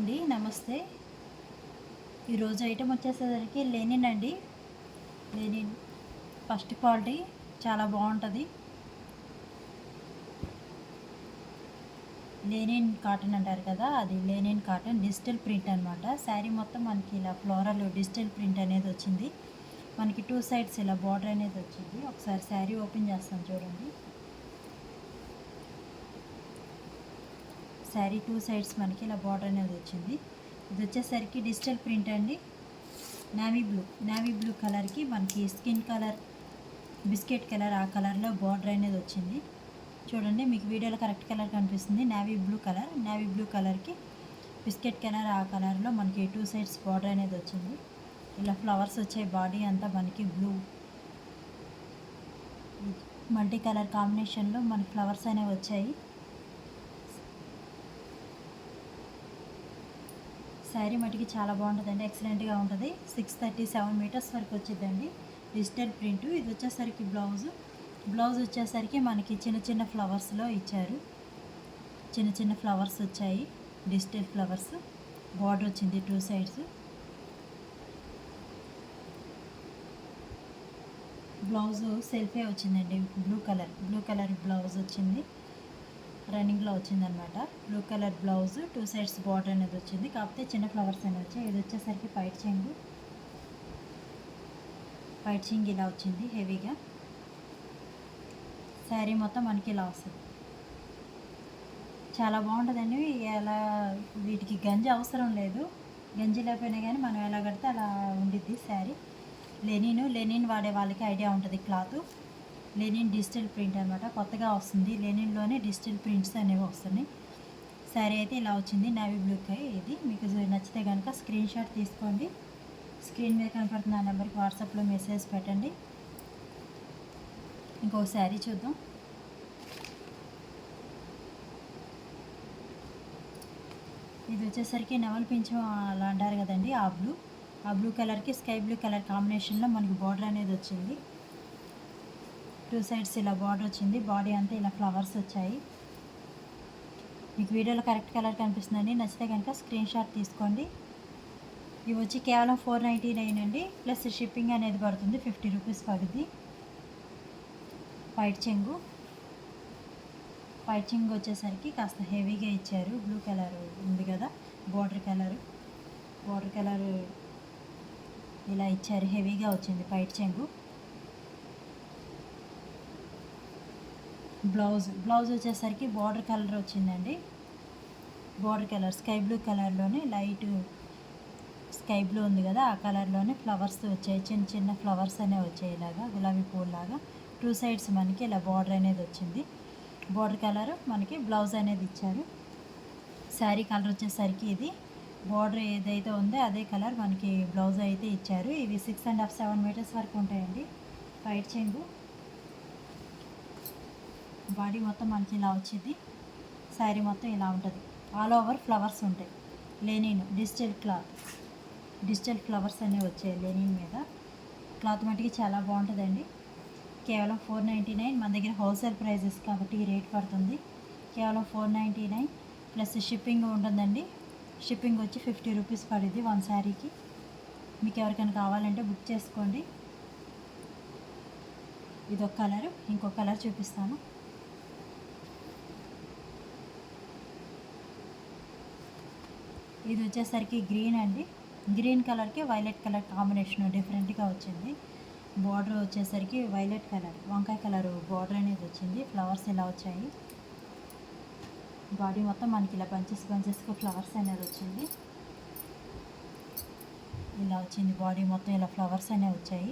అండి నమస్తే. ఈరోజు ఐటమ్ వచ్చేసరికి లెనిన్ అండి. లెనిన్ ఫస్ట్ క్వాలిటీ చాలా బాగుంటుంది. లేనిన్ కాటన్ అంటారు కదా అది లెనిన్ కాటన్ డిజిటల్ ప్రింట్ అనమాట శారీ మొత్తం మనకి ఇలా ఫ్లోరల్ డిజిటల్ ప్రింట్ అనేది వచ్చింది. మనకి టూ సైడ్స్ ఇలా బార్డర్ అనేది వచ్చింది. ఒకసారి శారీ ఓపెన్ చేస్తాను చూడండి. శారీ టూ సైడ్స్ మనకి ఇలా బార్డర్ అనేది వచ్చింది. ఇది వచ్చేసరికి డిజిటల్ ప్రింట్ అండి. నావీ బ్లూ నావీ బ్లూ కలర్కి మనకి స్కిన్ కలర్ బిస్కెట్ కలర్ ఆ కలర్లో బార్డర్ అనేది వచ్చింది. చూడండి మీకు వీడియోలో కరెక్ట్ కలర్ కనిపిస్తుంది. Navy blue colour navy blue కలర్కి బిస్కెట్ కలర్ ఆ కలర్లో మనకి టూ సైడ్స్ బార్డర్ అనేది వచ్చింది. ఇలా ఫ్లవర్స్ వచ్చాయి బాడీ అంతా మనకి బ్లూ మల్టీ కలర్ కాంబినేషన్లో మన ఫ్లవర్స్ అనేవి వచ్చాయి. శారీ మటుకి చాలా బాగుంటుందండి. ఎక్సలెంట్గా ఉంటుంది. సిక్స్ థర్టీ సెవెన్ మీటర్స్ వరకు వచ్చిందండి డిజిటల్ ప్రింట్ ఇది వచ్చేసరికి బ్లౌజ్ బ్లౌజ్ వచ్చేసరికి మనకి చిన్న చిన్న ఫ్లవర్స్లో ఇచ్చారు. చిన్న చిన్న ఫ్లవర్స్ వచ్చాయి. డిజిటల్ ఫ్లవర్స్ బార్డర్ వచ్చింది టూ సైడ్స్ బ్లౌజ్ సెల్ఫే వచ్చిందండి. Blue colour blue colour blouse వచ్చింది. రన్నింగ్లో వచ్చిందనమాట. Blue colour blouse two sides border అనేది వచ్చింది. కాకపోతే చిన్న ఫ్లవర్స్ అనేవి వచ్చాయి. ఇది వచ్చేసరికి పైట్ చెంగు. పైట్ చెంగు ఇలా వచ్చింది హెవీగా. శారీ మొత్తం మనకి ఇలా వస్తుంది. చాలా బాగుంటుందండి. ఎలా వీటికి గంజి అవసరం లేదు. గంజి లేకపోయినా కానీ మనం ఎలా కడితే అలా ఉండిద్ది శారీ. లెనిన్ లెనిన్ వాడే వాళ్ళకి ఐడియా ఉంటుంది క్లాత్. లెనిన్ డిజిటల్ ప్రింట్ అనమాట కొత్తగా వస్తుంది. లెనిన్లోనే డిజిటల్ ప్రింట్స్ అనేవి వస్తున్నాయి. శారీ అయితే ఇలా వచ్చింది. నావీ బ్లూ కై ఇది. మీకు నచ్చితే కనుక స్క్రీన్ షాట్ తీసుకోండి. స్క్రీన్ మీద కనపడుతున్న ఆ నెంబర్కి వాట్సాప్లో మెసేజ్ పెట్టండి. ఇంకో శారీ చూద్దాం. ఇది వచ్చేసరికి నవల్ పింఛం అలా అంటారు కదండి ఆ బ్లూ. ఆ బ్లూ కలర్కి స్కై బ్లూ కలర్ కాంబినేషన్లో మనకి బార్డర్ అనేది వచ్చింది. టూ సైడ్స్ ఇలా బార్డర్ వచ్చింది. బాడీ అంతా ఇలా ఫ్లవర్స్ వచ్చాయి. మీకు వీడియోలో కరెక్ట్ కలర్ కనిపిస్తుందండి. నచ్చితే కనుక స్క్రీన్ షాట్ తీసుకోండి. ఇవి వచ్చి కేవలం ఫోర్ నైంటీ నైన్ అండి. ప్లస్ షిప్పింగ్ అనేది పడుతుంది. ఫిఫ్టీ రూపీస్ పడుద్ది. వైట్ చెంగు. వైట్ చెంగు వచ్చేసరికి కాస్త హెవీగా ఇచ్చారు. బ్లూ కలర్ ఉంది కదా. బార్డర్ కలర్ బార్డర్ కలర్ ఇలా ఇచ్చారు. హెవీగా వచ్చింది. వైట్ చెంగు. బ్లౌజ్. బ్లౌజ్ వచ్చేసరికి బార్డర్ కలర్ వచ్చిందండి. బార్డర్ కలర్ స్కై బ్లూ కలర్లోనే లైట్ స్కై బ్లూ ఉంది కదా ఆ కలర్లోనే ఫ్లవర్స్ వచ్చాయి. చిన్న చిన్న ఫ్లవర్స్ అనేవి వచ్చాయి ఇలాగా గులాబీ పూలాగా టూ సైడ్స్ మనకి ఇలా బార్డర్ అనేది వచ్చింది. బార్డర్ కలర్ మనకి బ్లౌజ్ అనేది ఇచ్చారు. శారీ కలర్ వచ్చేసరికి ఇది. బార్డర్ ఏదైతే ఉందో అదే కలర్ మనకి బ్లౌజ్ అయితే ఇచ్చారు. ఇవి six and half seven metres వరకు ఉంటాయండి. వైట్ చెంగు. బాడీ మొత్తం మనకి ఇలా వచ్చింది. శారీ మొత్తం ఇలా ఉంటుంది. ఆల్ ఓవర్ ఫ్లవర్స్ ఉంటాయి. Linen digital cloth digital flowers అనేవి వచ్చాయి లెనిన్ మీద. క్లాత్ మట్టికి చాలా బాగుంటుందండి. కేవలం ఫోర్ నైంటీ నైన్ మన దగ్గర హోల్సేల్ ప్రైజెస్ కాబట్టి ఈ రేట్ పడుతుంది. కేవలం four ninety nine plus shipping ఉంటుందండి. షిప్పింగ్ వచ్చి ఫిఫ్టీ రూపీస్ పడుద్ది వన్ శారీకి. మీకు ఎవరికైనా కావాలంటే బుక్ చేసుకోండి. ఇది ఒక కలర్ ఇంకొక కలర్ చూపిస్తాను. ఇది వచ్చేసరికి గ్రీన్ అండి. గ్రీన్ కలర్కి వైలెట్ కలర్ కాంబినేషన్ డిఫరెంట్గా వచ్చింది. బార్డర్ వచ్చేసరికి వైలెట్ కలర్ వంకాయ కలర్ బార్డర్ అనేది వచ్చింది. ఫ్లవర్స్ ఇలా వచ్చాయి. బాడీ మొత్తం మనకి ఇలా పంచెస్ పంచెస్గా ఫ్లవర్స్ అనేది వచ్చింది. ఇలా వచ్చింది బాడీ మొత్తం ఇలా ఫ్లవర్స్ అనేవి వచ్చాయి.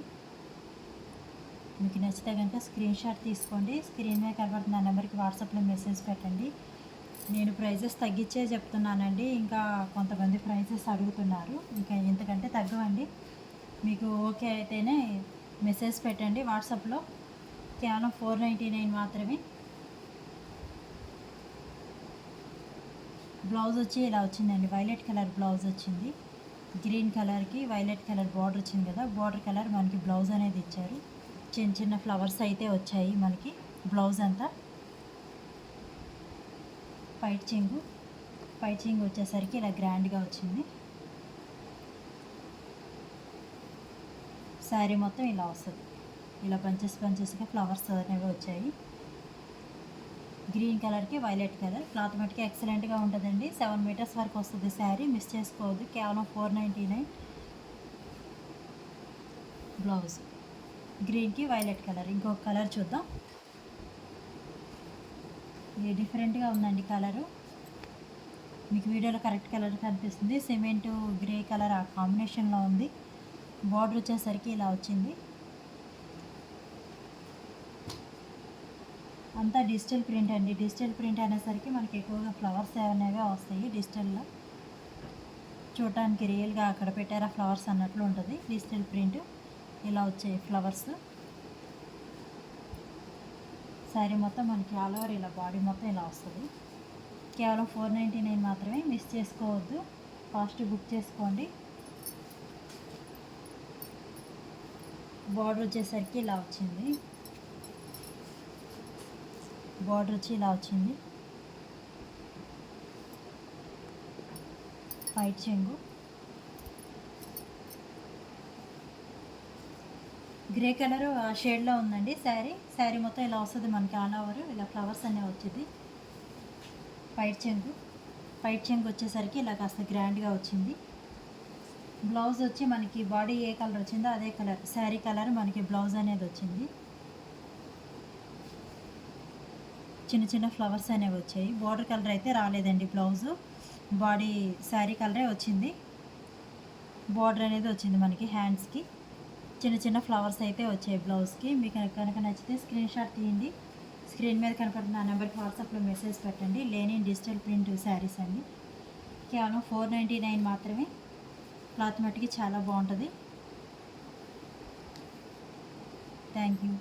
మీకు నచ్చితే కనుక స్క్రీన్ షాట్ తీసుకోండి. స్క్రీన్ మీద కనబడుతున్న నెంబర్కి వాట్సాప్లో మెసేజ్ పెట్టండి. నేను ప్రైజెస్ తగ్గించే చెప్తున్నానండి. ఇంకా కొంతమంది ప్రైజెస్ అడుగుతున్నారు. ఇంకా ఇంతకంటే తగ్గవండి. మీకు ఓకే అయితేనే మెసేజ్ పెట్టండి వాట్సాప్లో. కేవలం ఫోర్ నైంటీ నైన్ మాత్రమే. బ్లౌజ్ వచ్చి ఇలా వచ్చిందండి. వైలెట్ కలర్ బ్లౌజ్ వచ్చింది. గ్రీన్ కలర్కి వైలెట్ కలర్ బార్డర్ వచ్చింది కదా బార్డర్ కలర్ మనకి బ్లౌజ్ అనేది ఇచ్చారు. చిన్న చిన్న ఫ్లవర్స్ అయితే వచ్చాయి మనకి బ్లౌజ్ అంతా. పైట్ చెంగు పైచింగ్ వచ్చేసరికి ఇలా గ్రాండ్గా వచ్చింది. శారీ మొత్తం ఇలా వస్తుంది. ఇలా పంచెస్ పంచెస్గా ఫ్లవర్స్ అనేవి వచ్చాయి. గ్రీన్ కలర్కి వైలెట్ కలర్. క్లాత్ మట్టుకి ఎక్సలెంట్గా ఉంటుందండి. సెవెన్ మీటర్స్ వరకు వస్తుంది శారీ మిస్ చేసుకోవద్దు. కేవలం ఫోర్ నైంటీ నైన్. బ్లౌజ్. గ్రీన్కి వైలెట్ కలర్. ఇంకొక కలర్ చూద్దాం. ఇది డిఫరెంట్గా ఉందండి కలరు మీకు వీడియోలో కరెక్ట్ కలర్ కనిపిస్తుంది. సిమెంట్ గ్రే కలర్ ఆ కాంబినేషన్లో ఉంది. బార్డర్ వచ్చేసరికి ఇలా వచ్చింది. అంతా డిజిటల్ ప్రింట్ అండి. డిజిటల్ ప్రింట్ అనేసరికి మనకి ఎక్కువగా ఫ్లవర్స్ అనేవి వస్తాయి డిజిటల్లో చూడటానికి రియల్గా అక్కడ పెట్టారా ఫ్లవర్స్ అన్నట్లు ఉంటుంది. డిజిటల్ ప్రింట్ ఇలా వచ్చాయి ఫ్లవర్స్ శారీ మొత్తం మనకి ఆల్ ఓవర్ ఇలా బాడీ మొత్తం ఇలా వస్తుంది. కేవలం ఫోర్ నైంటీ నైన్ మాత్రమే మిస్ చేసుకోవద్దు. ఫాస్ట్ బుక్ చేసుకోండి. బార్డర్ వచ్చేసరికి ఇలా వచ్చింది. బార్డర్ వచ్చి ఇలా వచ్చింది. వైట్ చెంగు. గ్రే కలర్ ఆ షేడ్లో ఉందండి శారీ. శారీ మొత్తం ఇలా వస్తుంది మనకి ఆల్ ఓవర్ ఇలా ఫ్లవర్స్ అనేవి వచ్చింది. పైట్ చెంగు. వైట్ చెంగు వచ్చేసరికి ఇలా కాస్త గ్రాండ్గా వచ్చింది. బ్లౌజ్ వచ్చి మనకి బాడీ ఏ కలర్ వచ్చిందో అదే కలర్ శారీ కలర్ మనకి బ్లౌజ్ అనేది వచ్చింది. చిన్న చిన్న ఫ్లవర్స్ అనేవి వచ్చాయి. బార్డర్ కలర్ అయితే రాలేదండి బ్లౌజు బాడీ శారీ కలరే వచ్చింది. బార్డర్ అనేది వచ్చింది మనకి హ్యాండ్స్కి చిన్న చిన్న ఫ్లవర్స్ అయితే వచ్చాయి బ్లౌజ్కి. మీకు కనుక నచ్చితే స్క్రీన్ షాట్ తీయండి. స్క్రీన్ మీద కనపడుతున్న నెంబర్కి వాట్సాప్లో మెసేజ్ పెట్టండి. లేని డిజిటల్ ప్రింట్ శారీస్ అండి కేవలం ఫోర్ నైంటీ నైన్ మాత్రమే. క్లాత్ మట్టుకి చాలా బాగుంటుంది. Thank you